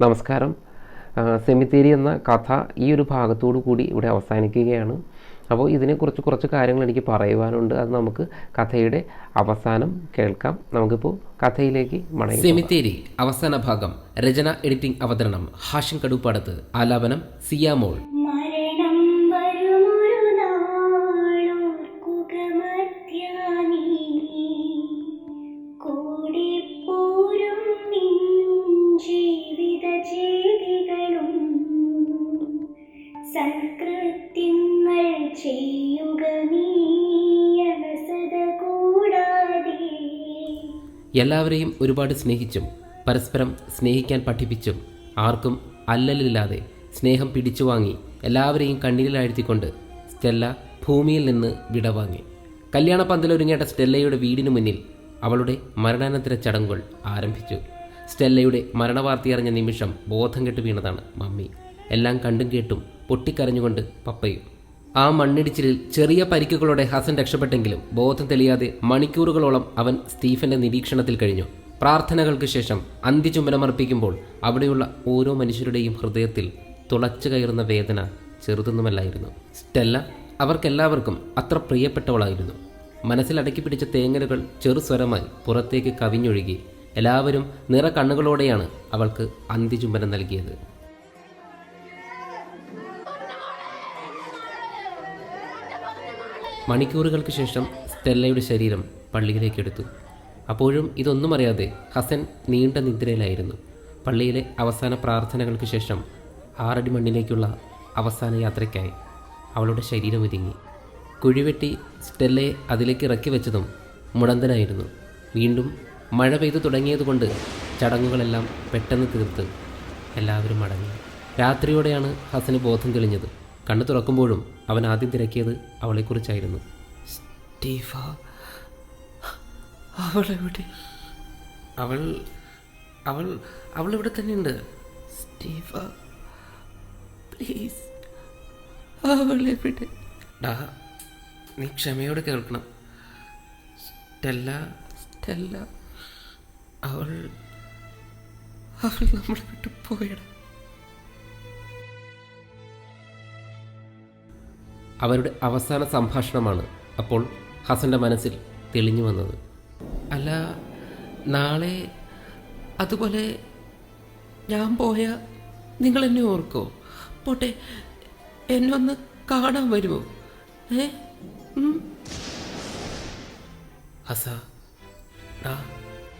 നമസ്കാരം. സെമിത്തേരി എന്ന കഥ ഈ ഒരു ഭാഗത്തോടു കൂടി ഇവിടെ അവസാനിക്കുകയാണ്. അപ്പോൾ ഇതിനെക്കുറിച്ച് കുറച്ച് കാര്യങ്ങൾ എനിക്ക് പറയുവാനുണ്ട്. അത് നമുക്ക് കഥയുടെ അവസാനം കേൾക്കാം. നമുക്കിപ്പോൾ കഥയിലേക്ക് മടങ്ങി സെമിത്തേരി അവസാന ഭാഗം രചന എഡിറ്റിംഗ് അവതരണം. ഹാഷിം കടുപ്പാടത്ത് ആലാപനം സിയാമോൾ. എല്ലാവരെയും ഒരുപാട് സ്നേഹിച്ചും പരസ്പരം സ്നേഹിക്കാൻ പഠിപ്പിച്ചും ആർക്കും അല്ലലില്ലാതെ സ്നേഹം പിടിച്ചു വാങ്ങി എല്ലാവരെയും കണ്ണീരിലാഴ്ത്തിക്കൊണ്ട് സ്റ്റെല്ല ഭൂമിയിൽ നിന്ന് വിടവാങ്ങി കല്യാണ പന്തലൊരുങ്ങേണ്ട സ്റ്റെല്ലയുടെ വീടിനു മുന്നിൽ അവളുടെ മരണാനന്തര ചടങ്ങുകൾ ആരംഭിച്ചു. സ്റ്റെല്ലയുടെ മരണവാർത്തയറിഞ്ഞ നിമിഷം ബോധം കെട്ട് വീണതാണ് മമ്മി. എല്ലാം കണ്ടും കേട്ടും പൊട്ടിക്കരഞ്ഞുകൊണ്ട് പപ്പയും ആ മണ്ണിടിച്ചിലിൽ ചെറിയ പരിക്കുകളോടെ ഹസൻ രക്ഷപ്പെട്ടെങ്കിലും ബോധം തെളിയാതെ മണിക്കൂറുകളോളം അവൻ സ്റ്റീഫന്റെ നിരീക്ഷണത്തിൽ കഴിഞ്ഞു. പ്രാർത്ഥനകൾക്ക് ശേഷം അന്ത്യചുംബനമർപ്പിക്കുമ്പോൾ അവിടെയുള്ള ഓരോ മനുഷ്യരുടെയും ഹൃദയത്തിൽ തുളച്ചു കയറുന്ന വേദന ചെറുതൊന്നുമല്ലായിരുന്നു. സ്റ്റെല്ല അവർക്കെല്ലാവർക്കും അത്ര പ്രിയപ്പെട്ടവളായിരുന്നു. മനസ്സിലടക്കി പിടിച്ച തേങ്ങലുകൾ ചെറുസ്വരമായി പുറത്തേക്ക് കവിഞ്ഞൊഴുകി. എല്ലാവരും നിറ കണ്ണുകളോടെയാണ് അവൾക്ക് അന്ത്യചുംബനം നൽകിയത്. മണിക്കൂറുകൾക്ക് ശേഷം സ്റ്റെല്ലയുടെ ശരീരം പള്ളിയിലേക്ക് എടുത്തു. അപ്പോഴും ഇതൊന്നും അറിയാതെ ഹസൻ നീണ്ട നിദ്രയിലായിരുന്നു. പള്ളിയിലെ അവസാന പ്രാർത്ഥനകൾക്ക് ശേഷം ആറടി മണ്ണിലേക്കുള്ള അവസാന യാത്രയ്ക്കായി അവളുടെ ശരീരം ഒരുങ്ങി. കുഴിവെട്ടി സ്റ്റെല്ലയെ അതിലേക്ക് ഇറക്കി വെച്ചതും മുടന്തനായിരുന്നു. വീണ്ടും മഴ പെയ്തു തുടങ്ങിയതുകൊണ്ട് ചടങ്ങുകളെല്ലാം പെട്ടെന്ന് തീർത്ത് എല്ലാവരും മടങ്ങി. രാത്രിയോടെയാണ് ഹസന് ബോധം തെളിഞ്ഞത്. കണ്ണു തുറക്കുമ്പോഴും അവൻ ആദ്യം തിരക്കിയത് അവളെക്കുറിച്ചായിരുന്നു. സ്റ്റീഫ അവളെവിടെ? അവൾ അവൾ അവൾ ഇവിടെ തന്നെയുണ്ട്. സ്റ്റീഫ പ്ലീസ് അവളെവിടെ? ഡാ നീ ക്ഷമയോടെ കേൾക്കണം. സ്റ്റെല്ല സ്റ്റെല്ല അവൾ അവൾ നമ്മളെ വിട്ടു പോയടാ. അവരുടെ അവസാന സംഭാഷണമാണ് അപ്പോൾ ഹസന്റെ മനസ്സിൽ തെളിഞ്ഞു വന്നത്. അല്ല നാളെ അതുപോലെ ഞാൻ പോയ നിങ്ങൾ എന്നെ ഓർക്കോ. പോട്ടെ എന്നെ ഒന്ന് കാണാൻ വരുമോ ഏ? ഹസ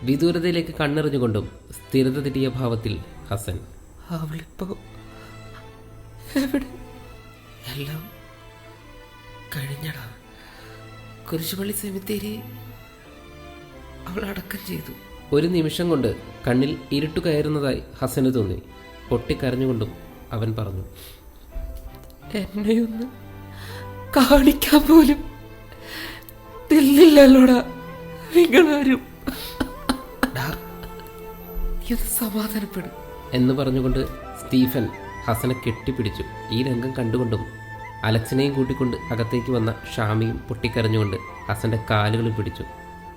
വിദൂരതയിലേക്ക് കണ്ണെറിഞ്ഞുകൊണ്ടും സ്ഥിരത തിട്ടിയ ഭാവത്തിൽ ഹസൻ. അവളിപ്പോ എവിടെ? എല്ലാം കഴിഞ്ഞടാ. കുരിശുപള്ളി സെമിത്തേരി അവൾ അടക്കം ചെയ്തു. ഒരു നിമിഷം കൊണ്ട് കണ്ണിൽ ഇരുട്ടു കയറുന്നതായി ഹസന് തോന്നി. പൊട്ടിക്കരഞ്ഞുകൊണ്ടും അവൻ പറഞ്ഞു എന്നെയൊന്ന് കാണിക്കാൻ പോലും നിന്നില്ലല്ലോടാ. നിങ്ങളാരും ഇത് സമാധാനപ്പെടും. എന്ന് പറഞ്ഞുകൊണ്ട് സ്റ്റീഫൻ ഹസനെ കെട്ടിപ്പിടിച്ചു. ഈ രംഗം കണ്ടുകൊണ്ടും അലക്സിനെയും കൂട്ടിക്കൊണ്ട് അകത്തേക്ക് വന്ന ഷാമിയും പൊട്ടിക്കരഞ്ഞുകൊണ്ട് ഹസന്റെ കാലുകൾ പിടിച്ചു.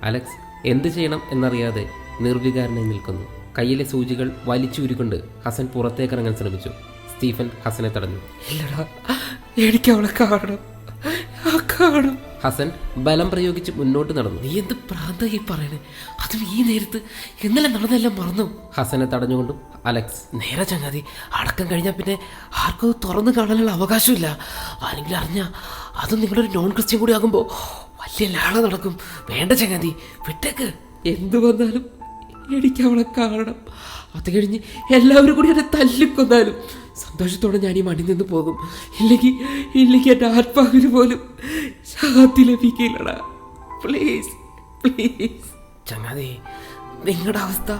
അലക്സ് എന്ത് ചെയ്യണം എന്നറിയാതെ നിർവികാരനായി നിൽക്കുന്നു. കയ്യിലെ സൂചികൾ വലിച്ചുരുക്കൊണ്ട് ഹസൻ പുറത്തേക്ക് ഇറങ്ങാൻ ശ്രമിച്ചു. സ്റ്റീഫൻ ഹസനെ തടഞ്ഞു. ഇല്ലടാ എനിക്ക് അവളെ കാണണം. കാണും. ഹസൻ ബലം പ്രയോഗിച്ച് മുന്നോട്ട് നടന്നു. നീ എന്ത് പ്രാന്ത ഈ പറയണേ? അതും ഈ നേരത്ത് ഇന്നലെ നടന്നെല്ലാം മറന്നു. ഹസനെ തടഞ്ഞുകൊണ്ടും അലക്സ്. നേരെ ചങ്ങാതി അടക്കം കഴിഞ്ഞാൽ പിന്നെ ആർക്കും തുറന്നു കാണാനുള്ള അവകാശമില്ല. ആരെങ്കിലും അറിഞ്ഞ അതും നിങ്ങളൊരു നോൺ ക്രിസ്ത്യൻ കൂടി ആകുമ്പോൾ വലിയ ലാള നടക്കും. വേണ്ട ചങ്ങാതി വിട്ടേക്ക്. എന്തു വന്നാലും എനിക്ക് കാണണം. അത് കഴിഞ്ഞ് എല്ലാവരും കൂടി എന്നെ തല്ലിക്കൊന്നാലും സന്തോഷത്തോടെ ഞാൻ ഈ മടി നിന്ന് പോകും. ഇല്ലെങ്കിൽ ഇല്ലെങ്കിൽ എന്റെ ആത്മാവിന് പോലും ശാന്തി ലഭിക്കില്ലടാ. പ്ലീസ് പ്ലീസ് ചങ്ങാതി നിങ്ങളുടെ അവസ്ഥ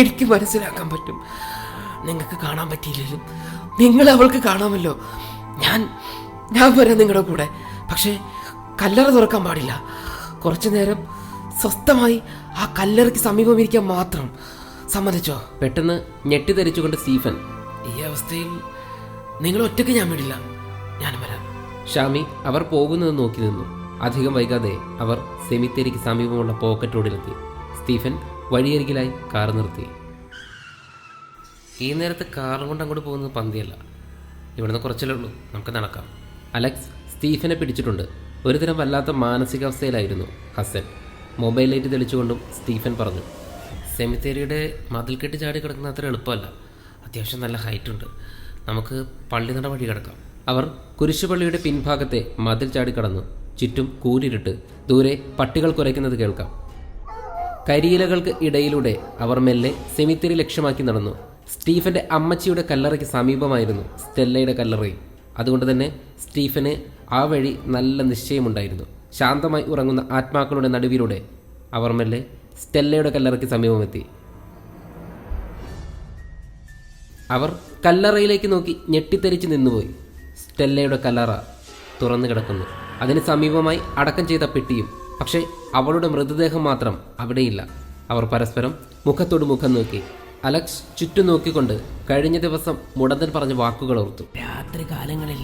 എനിക്ക് മനസ്സിലാക്കാൻ പറ്റും. നിങ്ങൾക്ക് കാണാൻ പറ്റിയില്ലെങ്കിലും നിങ്ങൾ അവൾക്ക് കാണാമല്ലോ. ഞാൻ ഞാൻ വരാം നിങ്ങളുടെ കൂടെ. പക്ഷേ കല്ലറ തുറക്കാൻ പാടില്ല. കുറച്ചു നേരം സ്വസ്ഥമായി ആ കല്ലറയ്ക്ക് സമീപം ഇരിക്കാൻ മാത്രം സമ്മതിച്ചോ? പെട്ടെന്ന് ഞെട്ടിധരിച്ചുകൊണ്ട് സ്റ്റീഫൻ. ഈ അവസ്ഥയിൽ നിങ്ങൾ ഒറ്റയ്ക്ക് ഞാൻ വിടില്ല. ഞാനും വരാം. ഷാമി അവർ പോകുന്നത് നോക്കി നിന്നു. അധികം വൈകാതെ അവർ സെമിത്തേരിക്ക് സമീപമുള്ള പോക്കറ്റ് റോഡിലെത്തി. സ്റ്റീഫൻ വഴിയരികിലായി കാർ നിർത്തി. ഈ നേരത്ത് കാറും കൊണ്ട് അങ്ങോട്ട് പോകുന്നത് പന്തിയല്ല. ഇവിടുന്ന് കുറച്ചല്ലേ ഉള്ളൂ. നമുക്ക് നടക്കാം. അലക്സ് സ്റ്റീഫനെ പിടിച്ചിട്ടുണ്ട്. ഒരുതരം വല്ലാത്ത മാനസികാവസ്ഥയിലായിരുന്നു ഹസൻ. മൊബൈൽ ലൈറ്റ് തെളിച്ചുകൊണ്ടും സ്റ്റീഫൻ പറഞ്ഞു. സെമിത്തേരിയുടെ മതിൽക്കെട്ട് ചാടി കിടക്കുന്ന അത്ര എളുപ്പമല്ല. അത്യാവശ്യം നല്ല ഹൈറ്റ് ഉണ്ട്. നമുക്ക് പള്ളി നട വഴി കിടക്കാം. അവർ കുരിശുപള്ളിയുടെ പിൻഭാഗത്തെ മതിൽ ചാടി കടന്നു. ചുറ്റും കൂരിരുട്ട്. ദൂരെ പട്ടികൾ കുരയ്ക്കുന്നത് കേൾക്കാം. കരിയിലകൾക്ക് ഇടയിലൂടെ അവർ മെല്ലെ സെമിത്തേരി ലക്ഷ്യമാക്കി നടന്നു. സ്റ്റീഫന്റെ അമ്മച്ചിയുടെ കല്ലറയ്ക്ക് സമീപമായിരുന്നു സ്റ്റെല്ലയുടെ കല്ലറയും അതുകൊണ്ട് തന്നെ സ്റ്റീഫന് ആ വഴി നല്ല നിശ്ചയമുണ്ടായിരുന്നു. ശാന്തമായി ഉറങ്ങുന്ന ആത്മാക്കളുടെ നടുവിലൂടെ അവർ മെല്ലെ സ്റ്റെല്ലയുടെ കല്ലറയ്ക്ക് സമീപമെത്തി. അവർ കല്ലറയിലേക്ക് നോക്കി ഞെട്ടിത്തെറിച്ച് നിന്നുപോയി. സ്റ്റെല്ലയുടെ കല്ലറ തുറന്നു കിടക്കുന്നു. അതിന് സമീപമായി അടക്കം ചെയ്ത പെട്ടിയും പക്ഷേ അവളുടെ മൃതദേഹം മാത്രം അവിടെയില്ല. അവർ പരസ്പരം മുഖത്തോട് മുഖം നോക്കി. അലക്സ് ചുറ്റും നോക്കിക്കൊണ്ട് കഴിഞ്ഞ ദിവസം മുടന്തൻ പറഞ്ഞ വാക്കുകൾ ഓർത്തു. രാത്രി കാലങ്ങളിൽ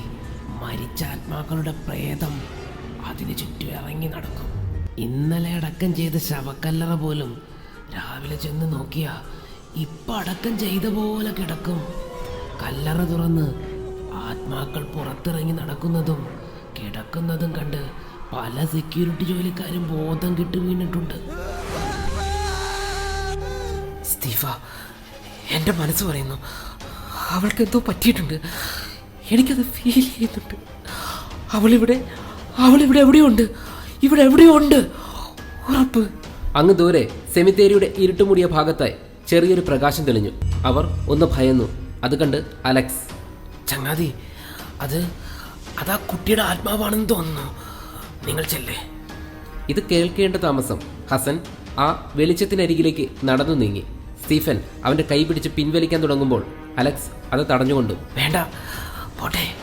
മരിച്ച ആത്മാക്കളുടെ പ്രേതം അതിന് ചുറ്റും ഇറങ്ങി നടക്കും. ഇന്നലെ അടക്കം ചെയ്ത ശവക്കല്ലറ പോലും രാവിലെ ചെന്ന് നോക്കിയ ഇപ്പം അടക്കം ചെയ്ത പോലെ കിടക്കും. കല്ലറ തുറന്ന് ആത്മാക്കൾ പുറത്തിറങ്ങി നടക്കുന്നതും കിടക്കുന്നതും കണ്ട് പല സെക്യൂരിറ്റി ജോലിക്കാരും ബോധം കിട്ടു വീണിട്ടുണ്ട്. സ്റ്റീഫ എന്റെ മനസ്സ് പറയുന്നു അവൾക്ക് എന്തോ പറ്റിയിട്ടുണ്ട്. എനിക്കത് ഫീൽ ചെയ്യുന്നുണ്ട് അവളിവിടെ അവളിവിടെ ഇവിടെ എവിടെയുണ്ട്? ഇവിടെ എവിടെയുണ്ട്? ഉറപ്പ്. അങ്ങ് ദൂരെ സെമിത്തേരിയുടെ ഇരുട്ടുമൂടിയ ഭാഗത്തായി ചെറിയൊരു പ്രകാശം തെളിഞ്ഞു. അവർ ഒന്ന് ഭയന്നു. അത് കണ്ട് അലക്സ് ചങ്ങാതി അത് അതാ കുട്ടിയുടെ ആത്മാവാണെന്ന് തോന്നുന്നു. നിങ്ങൾ ചെല്ലേ? ഇത് കേൾക്കേണ്ട താമസം. ഹസൻ ആ വെളിച്ചത്തിനരികിലേക്ക് നടന്നു നീങ്ങി. സ്റ്റീഫൻ അവന്റെ കൈ പിടിച്ച് പിൻവലിക്കാൻ തുടങ്ങുമ്പോൾ അലക്സ് അത് തടഞ്ഞുകൊണ്ടു വേണ്ട പോട്ടെ.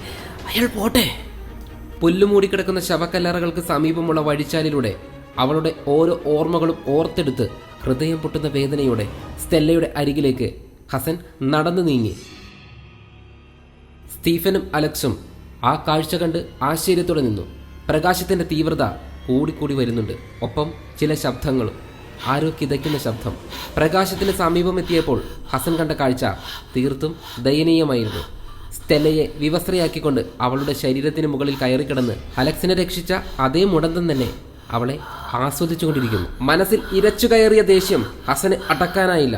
അയാൾ പോട്ടെ. പുല്ലുമൂടിക്കിടക്കുന്ന ശവക്കല്ലറകൾക്ക് സമീപമുള്ള വഴിച്ചാലിലൂടെ അവളുടെ ഓരോ ഓർമ്മകളും ഓർത്തെടുത്ത് ഹൃദയം പൊട്ടുന്ന വേദനയോടെ സ്റ്റെല്ലയുടെ അരികിലേക്ക് ഹസൻ നടന്നു നീങ്ങി. സ്റ്റീഫനും അലക്സും ആ കാഴ്ച കണ്ട് ആശ്ചര്യത്തോടെ നിന്നു. പ്രകാശത്തിന്റെ തീവ്രത കൂടിക്കൂടി വരുന്നുണ്ട്. ഒപ്പം ചില ശബ്ദങ്ങളും ആരോ കിതയ്ക്കുന്ന ശബ്ദം. പ്രകാശത്തിന് സമീപമെത്തിയപ്പോൾ ഹസൻ കണ്ട കാഴ്ച തീർത്തും ദയനീയമായിരുന്നു. സ്റ്റെല്ലയെ വിവസ്ത്രയാക്കിക്കൊണ്ട് അവളുടെ ശരീരത്തിന് മുകളിൽ കയറിക്കിടന്ന് അലക്സിനെ രക്ഷിച്ച അതേ മുടന്തം തന്നെ അവളെ ആസ്വദിച്ചുകൊണ്ടിരിക്കുന്നു. മനസ്സിൽ ഇരച്ചു കയറിയ ദേഷ്യം ഹസന് അടക്കാനായില്ല.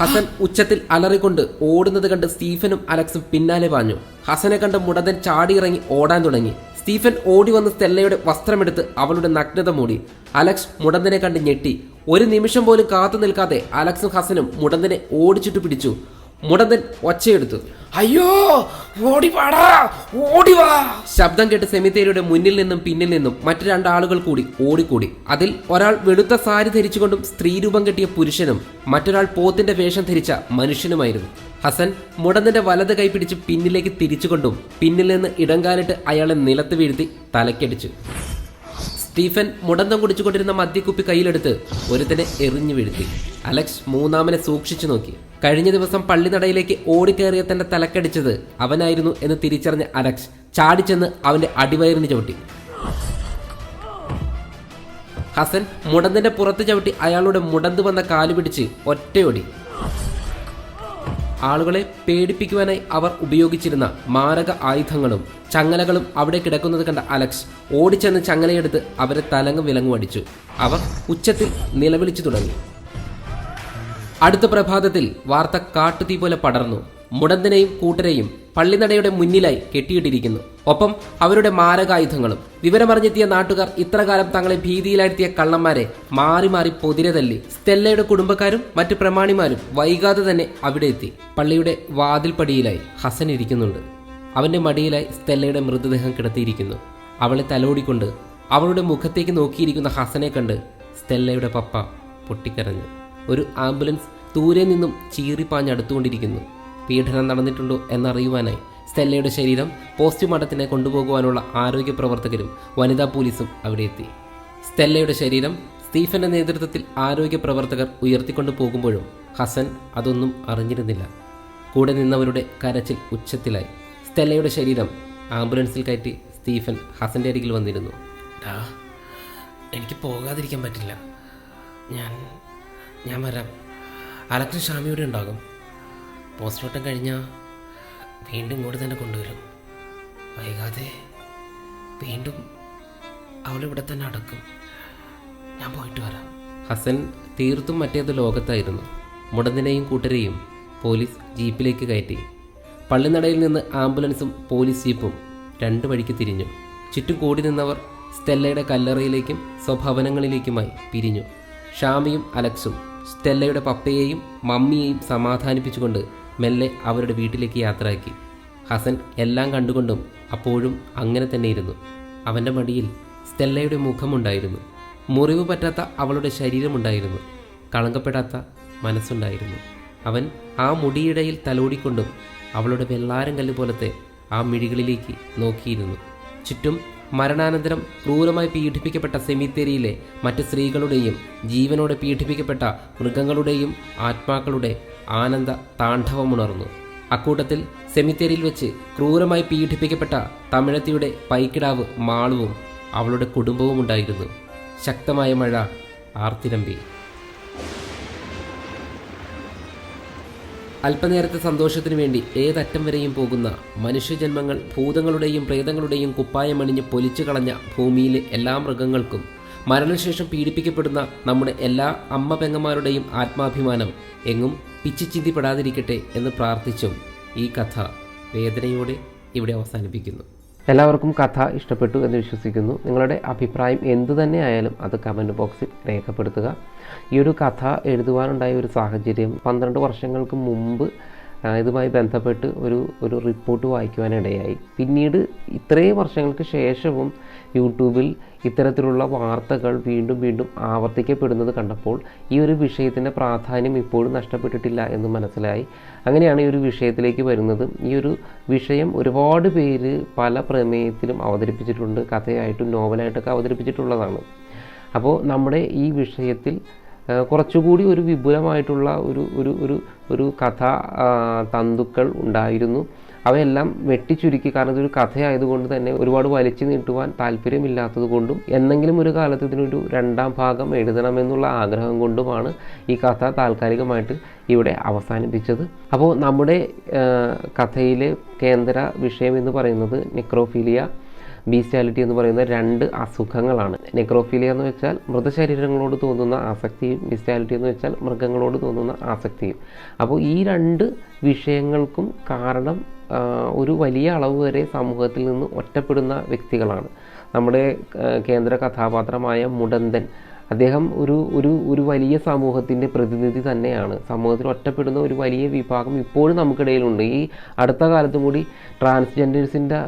ഹസൻ ഉച്ചത്തിൽ അലറിക്കൊണ്ട് ഓടുന്നത് കണ്ട് സ്റ്റീഫനും അലക്സും പിന്നാലെ പാഞ്ഞു. ഹസനെ കണ്ട് മുടന്തൻ ചാടിയിറങ്ങി ഓടാൻ തുടങ്ങി. സ്റ്റീഫൻ ഓടി വന്ന് സ്റ്റെല്ലയുടെ വസ്ത്രമെടുത്ത് അവളുടെ നഗ്നത മൂടി. അലക്സ് മുടന്തനെ കണ്ട് ഞെട്ടി. ഒരു നിമിഷം പോലും കാത്തു നിൽക്കാതെ അലക്സും ഹസനും മുടന്തനെ ഓടിച്ചിട്ട് പിടിച്ചു. മുടന്തൻ ഒച്ചയെടുത്തു. അയ്യോ ഓടി വാടാ ഓടി വാ. ശബ്ദം കേട്ട് സെമിത്തേരിയുടെ മുന്നിൽ നിന്നും പിന്നിൽ നിന്നും മറ്റു രണ്ടാളുകൾ കൂടി ഓടിക്കൂടി. അതിൽ ഒരാൾ വെളുത്ത സാരി ധരിച്ചുകൊണ്ടും സ്ത്രീരൂപം കെട്ടിയ പുരുഷനും മറ്റൊരാൾ പോത്തിന്റെ വേഷം ധരിച്ച മനുഷ്യനുമായിരുന്നു. ഹസൻ മുടന്തന്റെ വലത് കൈ പിടിച്ച് പിന്നിലേക്ക് തിരിച്ചുകൊണ്ടും പിന്നിൽ നിന്ന് ഇടങ്കാലിട്ട് അയാളെ നിലത്ത് വീഴ്ത്തി തലക്കടിച്ചു. സ്റ്റീഫൻ മുടന്തം കുടിച്ചുകൊണ്ടിരുന്ന മദ്യക്കുപ്പി കയ്യിലെടുത്ത് ഒരുത്തനെ എറിഞ്ഞു വീഴ്ത്തി. അലക്സ് മൂന്നാമനെ സൂക്ഷിച്ചു നോക്കി. കഴിഞ്ഞ ദിവസം പള്ളിനടയിലേക്ക് ഓടിക്കയറിയ തന്റെ തലക്കടിച്ചത് അവനായിരുന്നു എന്ന് തിരിച്ചറിഞ്ഞ അലക്സ് ചാടിച്ചെന്ന് അവന്റെ അടിവയറിന് ചവിട്ടി. ഹസൻ മുടന്തിന്റെ പുറത്ത് ചവിട്ടി അയാളുടെ മുടന്ത് വന്ന കാലു പിടിച്ച് ഒറ്റയോടി. ആളുകളെ പേടിപ്പിക്കുവാനായി അവർ ഉപയോഗിച്ചിരുന്ന മാരക ആയുധങ്ങളും ചങ്ങലകളും അവിടെ കിടക്കുന്നത് കണ്ട അലക്സ് ഓടിച്ചെന്ന് ചങ്ങലയെടുത്ത് അവരെ തലങ്ങും വിലങ്ങും അടിച്ചു. അവർ ഉച്ചത്തിൽ നിലവിളിച്ചു തുടങ്ങി. അടുത്ത പ്രഭാതത്തിൽ വാർത്ത കാട്ടുതീ പോലെ പടർന്നു. മുടന്തനെയും കൂട്ടരെയും പള്ളിനടയുടെ മുന്നിലായി കെട്ടിയിട്ടിരിക്കുന്നു. ഒപ്പം അവരുടെ മാരകായുധങ്ങളും. വിവരമറിഞ്ഞെത്തിയ നാട്ടുകാർ ഇത്രകാലം തങ്ങളെ ഭീതിയിലാഴ്ത്തിയ കള്ളന്മാരെ മാറി മാറി പൊതിരെ തല്ലി സ്റ്റെല്ലയുടെ കുടുംബക്കാരും മറ്റു പ്രമാണിമാരും വൈകാതെ തന്നെ അവിടെ എത്തി. പള്ളിയുടെ വാതിൽപ്പടിയിലായി ഹസൻ ഇരിക്കുന്നുണ്ട്. അവന്റെ മടിയിലായി സ്റ്റെല്ലയുടെ മൃതദേഹം കിടത്തിയിരിക്കുന്നു. അവളെ തലോടിക്കൊണ്ട് അവളുടെ മുഖത്തേക്ക് നോക്കിയിരിക്കുന്ന ഹസനെ കണ്ട് സ്റ്റെല്ലയുടെ പപ്പ പൊട്ടിക്കരഞ്ഞു. ഒരു ആംബുലൻസ് ദൂരെ നിന്നും ചീറിപ്പാഞ്ഞടുത്തുകൊണ്ടിരിക്കുന്നു. പീഡനം നടന്നിട്ടുണ്ടോ എന്നറിയുവാനായി സ്റ്റെല്ലയുടെ ശരീരം പോസ്റ്റ്മോർട്ടത്തിന് കൊണ്ടുപോകുവാനുള്ള ആരോഗ്യ പ്രവർത്തകരും വനിതാ പോലീസും അവിടെ എത്തി. സ്റ്റെല്ലയുടെ ശരീരം സ്റ്റീഫന്റെ നേതൃത്വത്തിൽ ആരോഗ്യ പ്രവർത്തകർ ഉയർത്തിക്കൊണ്ടു പോകുമ്പോഴും ഹസൻ അതൊന്നും അറിഞ്ഞിരുന്നില്ല. കൂടെ നിന്നവരുടെ കരച്ചിൽ ഉച്ചത്തിലായി. സ്റ്റെല്ലയുടെ ശരീരം ആംബുലൻസിൽ കയറ്റി സ്റ്റീഫൻ ഹസന്റെ അരികിൽ വന്നിരുന്നു. എനിക്ക് പോകാതിരിക്കാൻ പറ്റില്ല. ഞാൻ ഞാൻ വരാം. അലക്ഷൻ ഷാമിയുടെ ഉണ്ടാകും. പോസ്റ്റ്മോർട്ടം കഴിഞ്ഞാൽ വീണ്ടും ഇങ്ങോട്ട് തന്നെ കൊണ്ടുവരും. വൈകാതെ വീണ്ടും അവളിവിടെ തന്നെ അടക്കും. ഞാൻ പോയിട്ട് വരാം. ഹസൻ തീർത്തും മറ്റേത് ലോകത്തായിരുന്നു. മുടന്തിനെയും കൂട്ടരെയും പോലീസ് ജീപ്പിലേക്ക് കയറ്റി. പള്ളിനടയിൽ നിന്ന് ആംബുലൻസും പോലീസ് ജീപ്പും രണ്ടു വഴിക്ക് തിരിഞ്ഞു. ചുറ്റും കൂടി നിന്നവർ സ്റ്റെല്ലയുടെ കല്ലറയിലേക്കും സ്വഭവനങ്ങളിലേക്കുമായി പിരിഞ്ഞു. ഷാമിയും അലക്സും സ്റ്റെല്ലയുടെ പപ്പയെയും മമ്മിയെയും സമാധാനിപ്പിച്ചുകൊണ്ട് മെല്ലെ അവരുടെ വീട്ടിലേക്ക് യാത്രയാക്കി. ഹസൻ എല്ലാം കണ്ടുകൊണ്ടും അപ്പോഴും അങ്ങനെ തന്നെ ഇരുന്നു അവന്റെ മടിയിൽ സ്റ്റെല്ലയുടെ മുഖമുണ്ടായിരുന്നു. മുറിവ് പറ്റാത്ത അവളുടെ ശരീരമുണ്ടായിരുന്നു. കളങ്കപ്പെടാത്ത മനസ്സുണ്ടായിരുന്നു. അവൻ ആ മുടിയിടയിൽ തലോടിക്കൊണ്ടും അവളുടെ വെള്ളാരം കല്ല് പോലത്തെ ആ മിഴികളിലേക്ക് നോക്കിയിരുന്നു. ചുറ്റും മരണാനന്തരം ക്രൂരമായി പീഡിപ്പിക്കപ്പെട്ട സെമിത്തേരിയിലെ മറ്റ് സ്ത്രീകളുടെയും ജീവനോടെ പീഡിപ്പിക്കപ്പെട്ട മൃഗങ്ങളുടെയും ആത്മാക്കളുടെ ആനന്ദ താണ്ഡവമുണർന്നു. അക്കൂട്ടത്തിൽ സെമിത്തേരിയിൽ വെച്ച് ക്രൂരമായി പീഡിപ്പിക്കപ്പെട്ട തമിഴത്തിയുടെ പൈക്കിടാവ് മാളുവും അവളുടെ കുടുംബവും ഉണ്ടായിരുന്നു ശക്തമായ മഴ ആർത്തിരമ്പി. അല്പനേരത്തെ സന്തോഷത്തിനു വേണ്ടി ഏതറ്റം വരെയും പോകുന്ന മനുഷ്യജന്മങ്ങൾ ഭൂതങ്ങളുടെയും പ്രേതങ്ങളുടെയും കുപ്പായമണിഞ്ഞ് പൊലിച്ചു കളഞ്ഞ ഭൂമിയിലെ എല്ലാ മൃഗങ്ങൾക്കും മരണശേഷം പീഡിപ്പിക്കപ്പെടുന്ന നമ്മുടെ എല്ലാ അമ്മ പെങ്ങന്മാരുടെയും ആത്മാഭിമാനം എങ്ങും പിച്ചിച്ചിന്തിപ്പെടാതിരിക്കട്ടെ എന്ന് പ്രാർത്ഥിച്ചും ഈ കഥ വേദനയോടെ ഇവിടെ അവസാനിപ്പിക്കുന്നു. എല്ലാവർക്കും കഥ ഇഷ്ടപ്പെട്ടു എന്ന് വിശ്വസിക്കുന്നു. നിങ്ങളുടെ അഭിപ്രായം എന്തു തന്നെ ആയാലും അത് കമന്റ് ബോക്സിൽ രേഖപ്പെടുത്തുക. ഈ ഒരു കഥ എഴുതുവാനുണ്ടായ ഒരു സാഹചര്യം പന്ത്രണ്ട് വർഷങ്ങൾക്ക് മുമ്പ് ഇതുമായി ബന്ധപ്പെട്ട് ഒരു ഒരു റിപ്പോർട്ട് വായിക്കുവാനിടയായി. പിന്നീട് ഇത്രയും വർഷങ്ങൾക്ക് ശേഷവും യൂട്യൂബിൽ ഇത്തരത്തിലുള്ള വാർത്തകൾ വീണ്ടും വീണ്ടും ആവർത്തിക്കപ്പെടുന്നത് കണ്ടപ്പോൾ ഈ ഒരു വിഷയത്തിന്റെ പ്രാധാന്യം ഇപ്പോഴും നഷ്ടപ്പെട്ടിട്ടില്ല എന്ന് മനസ്സിലായി. അങ്ങനെയാണ് ഈ ഒരു വിഷയത്തിലേക്ക് വരുന്നത്. ഈ ഒരു വിഷയം ഒരുപാട് പേര് പല പ്രമേയത്തിലും അവതരിപ്പിച്ചിട്ടുണ്ട്. കഥയായിട്ടും നോവലായിട്ടൊക്കെ അവതരിപ്പിച്ചിട്ടുള്ളതാണ്. അപ്പോൾ നമ്മുടെ ഈ വിഷയത്തിൽ കുറച്ചുകൂടി ഒരു വിപുലമായിട്ടുള്ള ഒരു ഒരു ഒരു ഒരു കഥ തന്തുക്കൾ ഉണ്ടായിരുന്നു. അവയെല്ലാം വെട്ടിച്ചുരുക്കി കാരണം ഇതൊരു കഥയായതുകൊണ്ട് തന്നെ ഒരുപാട് വലിച്ചു നീട്ടുവാൻ താല്പര്യമില്ലാത്തത് കൊണ്ടും എന്തെങ്കിലും ഒരു കാലത്ത് ഇതിനൊരു രണ്ടാം ഭാഗം എഴുതണമെന്നുള്ള ആഗ്രഹം കൊണ്ടുമാണ് ഈ കഥ താൽക്കാലികമായിട്ട് ഇവിടെ അവസാനിപ്പിച്ചത്. അപ്പോൾ നമ്മുടെ കഥയിലെ കേന്ദ്ര വിഷയം എന്ന് പറയുന്നത് നെക്രോഫീലിയ ബീസ്റ്റാലിറ്റി എന്ന് പറയുന്ന രണ്ട് അസുഖങ്ങളാണ്. നെക്രോഫീലിയ എന്ന് വെച്ചാൽ മൃതശരീരങ്ങളോട് തോന്നുന്ന ആസക്തിയും ബീസ്റ്റാലിറ്റി എന്ന് വെച്ചാൽ മൃഗങ്ങളോട് തോന്നുന്ന ആസക്തിയും. അപ്പോൾ ഈ രണ്ട് വിഷയങ്ങൾക്കും കാരണം ഒരു വലിയ അളവ് വരെ സമൂഹത്തിൽ നിന്ന് ഒറ്റപ്പെടുന്ന വ്യക്തികളാണ്. നമ്മുടെ കേന്ദ്ര കഥാപാത്രമായ മുടന്തൻ അദ്ദേഹം ഒരു ഒരു ഒരു വലിയ സമൂഹത്തിന്റെ പ്രതിനിധി തന്നെയാണ്. സമൂഹത്തിൽ ഒറ്റപ്പെടുന്ന ഒരു വലിയ വിഭാഗം ഇപ്പോഴും നമുക്കിടയിലുണ്ട്. ഈ അടുത്ത കാലത്തും കൂടി ട്രാൻസ്ജെൻഡേഴ്സിന്റെ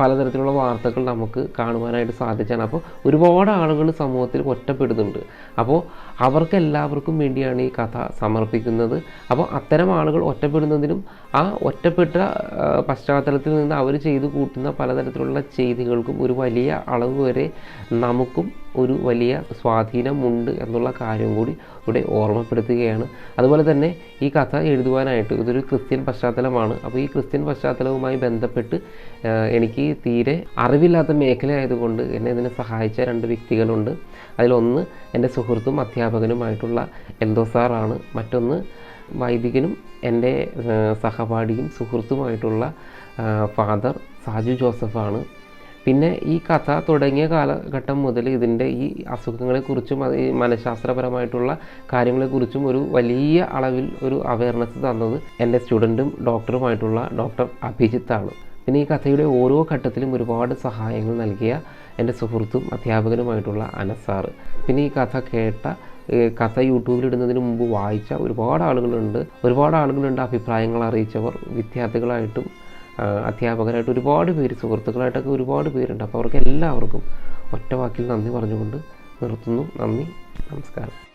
പലതരത്തിലുള്ള വാർത്തകൾ നമുക്ക് കാണുവാനായിട്ട് സാധിച്ചാണ്. അപ്പോൾ ഒരുപാട് ആളുകൾ സമൂഹത്തിൽ ഒറ്റപ്പെടുന്നുണ്ട്. അപ്പോൾ അവർക്ക് എല്ലാവർക്കും വേണ്ടിയാണ് ഈ കഥ സമർപ്പിക്കുന്നത്. അപ്പോൾ അത്തരം ആളുകൾ ഒറ്റപ്പെടുന്നതിനും ആ ഒറ്റപ്പെട്ട പശ്ചാത്തലത്തിൽ നിന്ന് അവർ ചെയ്തു കൂട്ടുന്ന പലതരത്തിലുള്ള ചെയ്തികൾക്കും ഒരു വലിയ അളവ് വരെ നമുക്കും ഒരു വലിയ സ്വാധീനമുണ്ട് എന്നുള്ള കാര്യം കൂടി ഇവിടെ ഓർമ്മപ്പെടുത്തുകയാണ്. അതുപോലെ തന്നെ ഈ കഥ എഴുതുവാനായിട്ട് ഇതൊരു ക്രിസ്ത്യൻ പശ്ചാത്തലമാണ്. അപ്പോൾ ഈ ക്രിസ്ത്യൻ പശ്ചാത്തലവുമായി ബന്ധപ്പെട്ട് എനിക്ക് തീരെ അറിവില്ലാത്ത മേഖലയായതുകൊണ്ട് എന്നെ ഇതിനെ സഹായിച്ച രണ്ട് വ്യക്തികളുണ്ട്. അതിലൊന്ന് എന്റെ സുഹൃത്തും അധ്യാപകനുമായിട്ടുള്ള എൽദോ സാറാണ്. മറ്റൊന്ന് വൈദികനും എന്റെ സഹപാഠിയും സുഹൃത്തുമായിട്ടുള്ള ഫാദർ സാജു ജോസഫാണ്. പിന്നെ ഈ കഥ തുടങ്ങിയ കാലഘട്ടം മുതൽ ഇതിന്റെ ഈ അസുഖങ്ങളെക്കുറിച്ചും അത് ഈ മനഃശാസ്ത്രപരമായിട്ടുള്ള കാര്യങ്ങളെക്കുറിച്ചും ഒരു വലിയ അളവിൽ ഒരു അവയർനെസ് തന്നത് എന്റെ സ്റ്റുഡന്റും ഡോക്ടറുമായിട്ടുള്ള ഡോക്ടർ അഭിജിത്താണ്. പിന്നെ ഈ കഥയുടെ ഓരോ ഘട്ടത്തിലും ഒരുപാട് സഹായങ്ങൾ നൽകിയ എന്റെ സുഹൃത്തും അധ്യാപകനുമായിട്ടുള്ള അനസാറ് പിന്നെ ഈ കഥ കേട്ട കഥ യൂട്യൂബിൽ ഇടുന്നതിന് മുമ്പ് വായിച്ച ഒരുപാട് ആളുകളുണ്ട്. ഒരുപാട് ആളുകളുണ്ട് അഭിപ്രായങ്ങൾ അറിയിച്ചവർ വിദ്യാർത്ഥികളായിട്ടും അധ്യാപകരായിട്ട് ഒരുപാട് പേര് സുഹൃത്തുക്കളായിട്ടൊക്കെ ഒരുപാട് പേരുണ്ട്. അപ്പോൾ അവർക്ക് എല്ലാവർക്കും ഒറ്റ വാക്കിൽ നന്ദി പറഞ്ഞുകൊണ്ട് നിർത്തുന്നു. നന്ദി നമസ്കാരം.